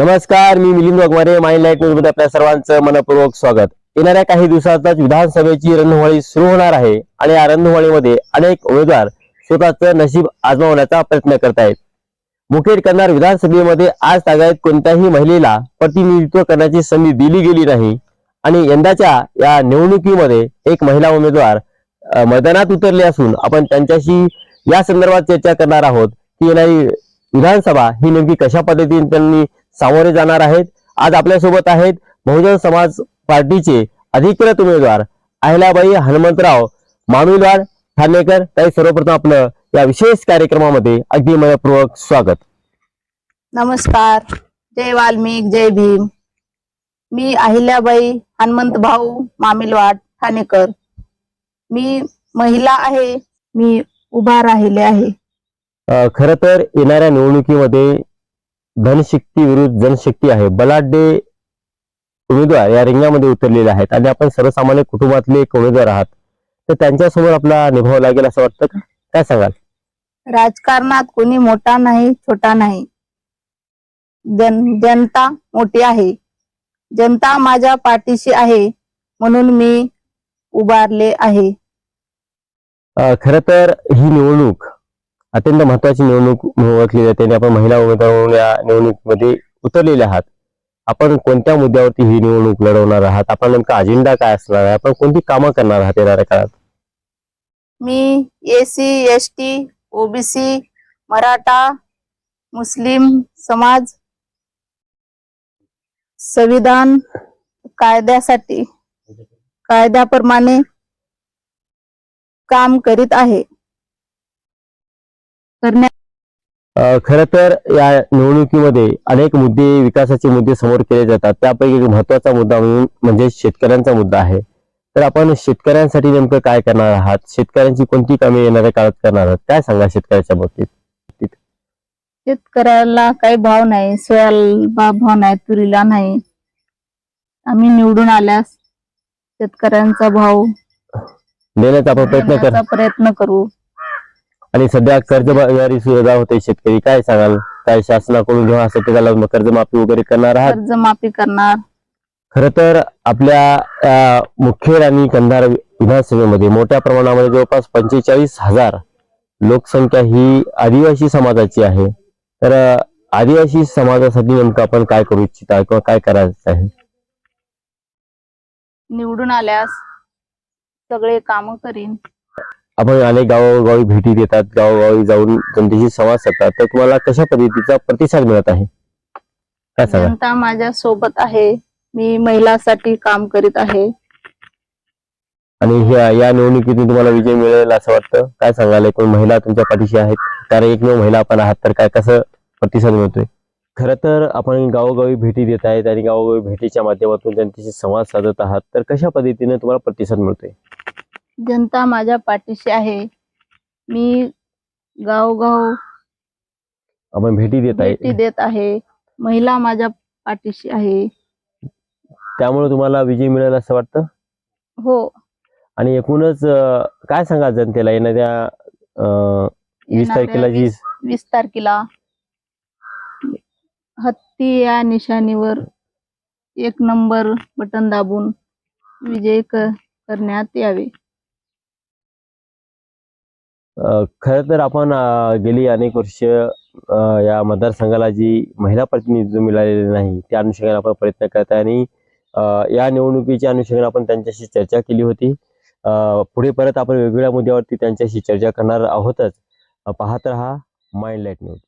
नमस्कार मी Milind Waghmare mind light न्यूजमध्ये आपल्या सर्वांचं मनपूर्वक स्वागत. येणाऱ्या काही दिवसातच विधानसभेची रणधुमाळी सुरू होणार आहे आणि या रणधुमाळीमध्ये अनेक उमेदवार स्वतःचं नशीब आजमावण्याचा प्रयत्न करत आहेत. मुखेड करणार विधानसभेमध्ये आज तागायत कोणत्याही महिलेला प्रतिनिधित्व करण्याची संधी दिली गेली नाही आणि यंदाच्या या निवडणुकीमध्ये एक महिला उमेदवार मैदानात उतरले असून आपण त्यांच्याशी या संदर्भात चर्चा करणार आहोत की येणारी विधानसभा ही नेमकी कशा पद्धतीने त्यांनी सामोरे जाणार आहेत. आज आपल्यासोबत आहेत बहुजन समाज पार्टीचे अधिकृत उमेदवार अहिल्याबाई हनुमंतराव मामिलवाड ठाणेकर. ताई सर्वप्रथम आपलं या विशेष कार्यक्रमामध्ये अगदी मनपूर्वक स्वागत. नमस्कार. जय वाल्मिक जय भीम. मी अहिल्याबाई हनुमंत भाऊ मामिलवाड ठाणेकर. मी महिला आहे. मी उभा राहिले आहे. खरं तर येणाऱ्या निवडणुकीमध्ये धनशक्ती विरुद्ध जनशक्ती आहे. बलाढ्य उमेदवार या रिंगणामध्ये उतरलेले आहेत आणि आपण सर्वसामान्य कुटुंबातले एक उमेदवार आहात. तर त्यांच्यासमोर आपला निभाव लागेल असं वाटतं का? काय सांगाल? राजकारणात कोणी मोठा नाही छोटा नाही. जन जनता मोठी आहे. जनता माझ्या पाठीशी आहे म्हणून मी उभारले आहे. खरं तर ही निवडणूक अत्यंत महत्वाची निवडणूक ओळखली जाते आणि आपण महिला उमेदवार म्हणून या निवडणुकीमध्ये उतरलेले आहात. आपण कोणत्या मुद्द्यावरती ही निवडणूक लढवणार आहात? आपला नेमका अजेंडा काय असणार आहे? आपण कोणती कामं करणार आहात येणाऱ्या काळात? मी SC S T OBC Maratha मुस्लिम समाज संविधान कायद्यासाठी कायद्याप्रमाणे काम करीत आहे. करण्या खरं तर या निवडणुकीमध्ये अनेक मुद्दे विकासाचे मुद्दे समोर केले जातात. त्यापैकी एक महत्त्वाचा मुद्दा म्हणून म्हणजे शेतकऱ्यांचा मुद्दा आहे. तर आपण शेतकऱ्यांसाठी नेमकं काय करणार आहात? शेतकऱ्यांची कोणती कामे येणाऱ्या काळात करणार आहात? काय सांगा शेतकऱ्याच्या बाबतीत? शेतकऱ्याला काही भाव नाही सोयाला भाव नाही तुरीला नाही. आम्ही निवडून आल्यास शेतकऱ्यांचा भाव देण्याचा आपण प्रयत्न कर देण्याचा प्रयत्न करू. आणि सध्या कर्जबाजारी सुविधा होते शेतकरी. काय सांगाल? काय शासनाकडून शेतकऱ्याला मग कर्जमाफी वगैरे करणार आहात? कर्जमाफी करणार. खर तर आपल्या मुखेड आणि कंधार विधानसभेमध्ये मोठ्या प्रमाणामध्ये जवळपास पंचेचाळीस हजार लोकसंख्या ही आदिवासी समाजाची आहे. तर आदिवासी समाजासाठी नेमकं आपण काय करू इच्छिता किंवा काय करायचं आहे? निवडून आल्यास सगळे काम करीन. आपण अनेक गावोगावी भेटी देतात गावोगावी जाऊन जनतेशी संवाद साधतात. तर तुम्हाला कशा पद्धतीचा प्रतिसाद मिळत आहे? काय सांगा जनता माझ्या सोबत आहे. मी महिलासाठी काम करीत आहे. आणि ह्या या निवडणुकीतून तुम्हाला विजय मिळेल असं वाटतं? काय सांगाल? एकूण महिला तुमच्या पाठीशी आहेत. कारण एकमेव महिला आपण आहात तर काय कसं प्रतिसाद मिळतोय? खरं तर आपण गावोगावी भेटी देत आहेत आणि गावोगावी भेटीच्या माध्यमातून जनतेशी संवाद साधत आहात. तर कशा पद्धतीने तुम्हाला प्रतिसाद मिळतोय? जनता माझ्या पाठीशी आहे. मी गावगाव आपण भेटी देत भेटी आहे देत आहे. महिला माझ्या पाठीशी आहे. त्यामुळे तुम्हाला विजय मिळेल असं वाटतं? हो. आणि एकूणच अं, काय सांगा जनतेला? येणाऱ्या अं, वीस येणाऱ्या तारखेला जी वीस वीस तारखेला हत्ती या निशाणीवर एक नंबर बटन दाबून विजय क- करण्यात यावे. खरं तर आपण गेली अनेक वर्ष या मतदारसंघाला जी महिला प्रतिनिधित्व मिळालेले नाही त्या अनुषंगाने आपण प्रयत्न करत आहे आणि या निवडणुकीच्या अनुषंगाने आपण त्यांच्याशी चर्चा केली होती. पुढे परत आपण वेगवेगळ्या मुद्द्यावरती त्यांच्याशी चर्चा करणार आहोतच. पाहत रहा माइंड लाइट न्यूज.